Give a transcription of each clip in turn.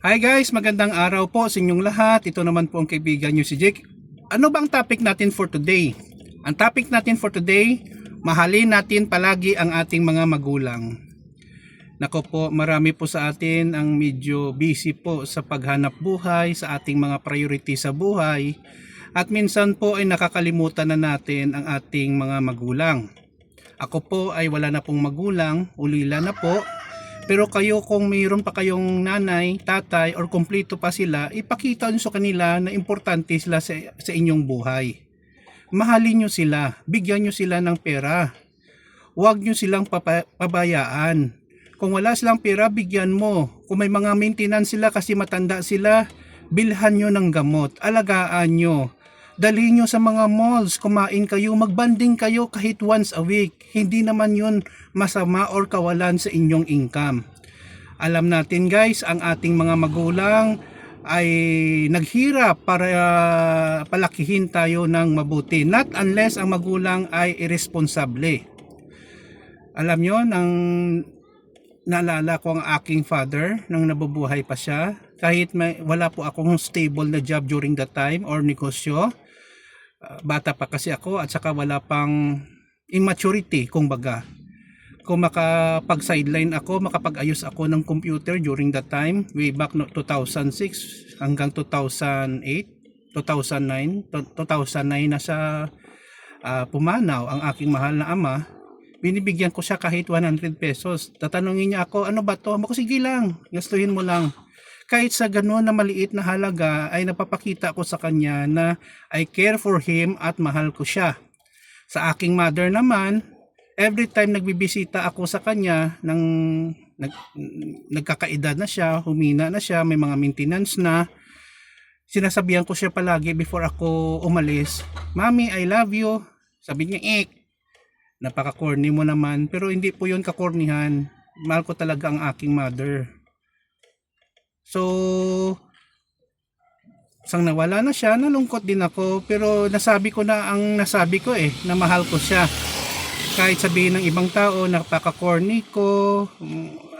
Hi guys, magandang araw po sa inyong lahat. Ito naman po ang kaibigan nyo si Jake. Ano ba ang topic natin for today? Ang topic natin for today, mahalin natin palagi ang ating mga magulang. Nako po, marami po sa atin ang medyo busy po sa paghanap buhay, sa ating mga priority sa buhay. At minsan po ay nakakalimutan na natin ang ating mga magulang. Ako po ay wala na pong magulang, ulila na po. Pero kayo kung mayroon pa kayong nanay, tatay, or kumpleto pa sila, ipakita nyo sa kanila na importante sila sa, sa inyong buhay. Mahalin nyo sila, bigyan nyo sila ng pera. Huwag nyo silang papa- pabayaan. Kung wala silang pera, bigyan mo. Kung may mga maintenance sila kasi matanda sila, bilhan nyo ng gamot. Alagaan nyo. Dalhin nyo sa mga malls, kumain kayo, magbanding kayo kahit once a week. Hindi naman yun masama or kawalan sa inyong income. Alam natin guys, ang ating mga magulang ay naghirap para uh, palakihin tayo ng mabuti. Not unless ang magulang ay irresponsable. Alam nyo, nang naalala ko ang aking father nang nabubuhay pa siya, kahit may, wala po akong stable na job during that time or negosyo, bata pa kasi ako at saka wala pang immaturity kung baga kung makapag-sideline ako, makapag-ayos ako ng computer during that time, way back no 2006 hanggang 2008, 2009, to- 2009 na sa ah, pumanaw ang aking mahal na ama, binibigyan ko siya kahit 100 pesos. Tatanungin niya ako, ano ba to? Ako, sige lang, gastuhin mo lang. Kahit sa gano'n na maliit na halaga ay napapakita ko sa kanya na I care for him at mahal ko siya. Sa aking mother naman, every time nagbibisita ako sa kanya nang nag, nagkakaedad na siya, humina na siya, may mga maintenance na, sinasabihan ko siya palagi before ako umalis, Mami, I love you. Sabi niya, ek, napaka-corny mo naman. Pero hindi po yun kakornihan. Mahal ko talaga ang aking mother. So, sang nawala na siya, nalungkot din ako. Pero nasabi ko na ang nasabi ko eh, na mahal ko siya kahit sabihin ng ibang tao napaka-corny ko,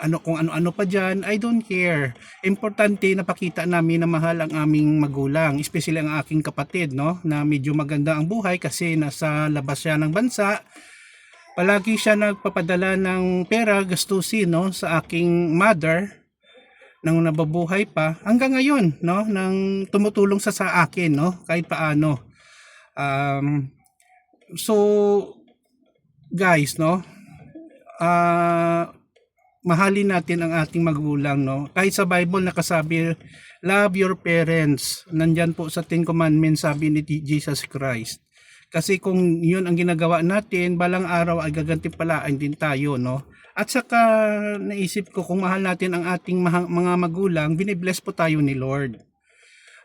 ano kung ano-ano pa diyan, I don't care. Importante na pakita namin na mahal ang aming magulang, especially ang aking kapatid, no, na medyo maganda ang buhay kasi nasa labas siya ng bansa. Palagi siya nagpapadala ng pera gastusin no sa aking mother nang nababuhay pa hanggang ngayon no nang tumutulong sa sa akin no kahit paano um so guys, no? Ah, mahalin natin ang ating magulang, no? Kahit sa Bible nakasabi, love your parents. Nandyan po sa Ten Commandments sabi ni Jesus Christ. Kasi kung yun ang ginagawa natin, balang araw ay gagantipalaan din tayo, no? At saka naisip ko kung mahal natin ang ating mga magulang, binibless po tayo ni Lord.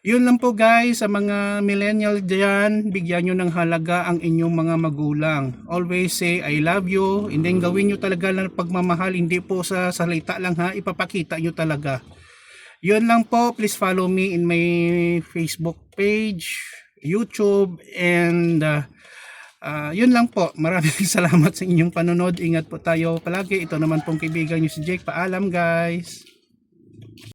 Yun lang po guys, sa mga millennial dyan, bigyan nyo ng halaga ang inyong mga magulang. Always say, I love you, and then gawin nyo talaga lang pagmamahal, hindi po sa salita lang ha, ipapakita nyo talaga. Yun lang po, please follow me in my Facebook page, YouTube, and uh, uh, yun lang po. Maraming salamat sa inyong panonood. Ingat po tayo palagi. Ito naman pong kaibigan nyo si Jake. Paalam guys!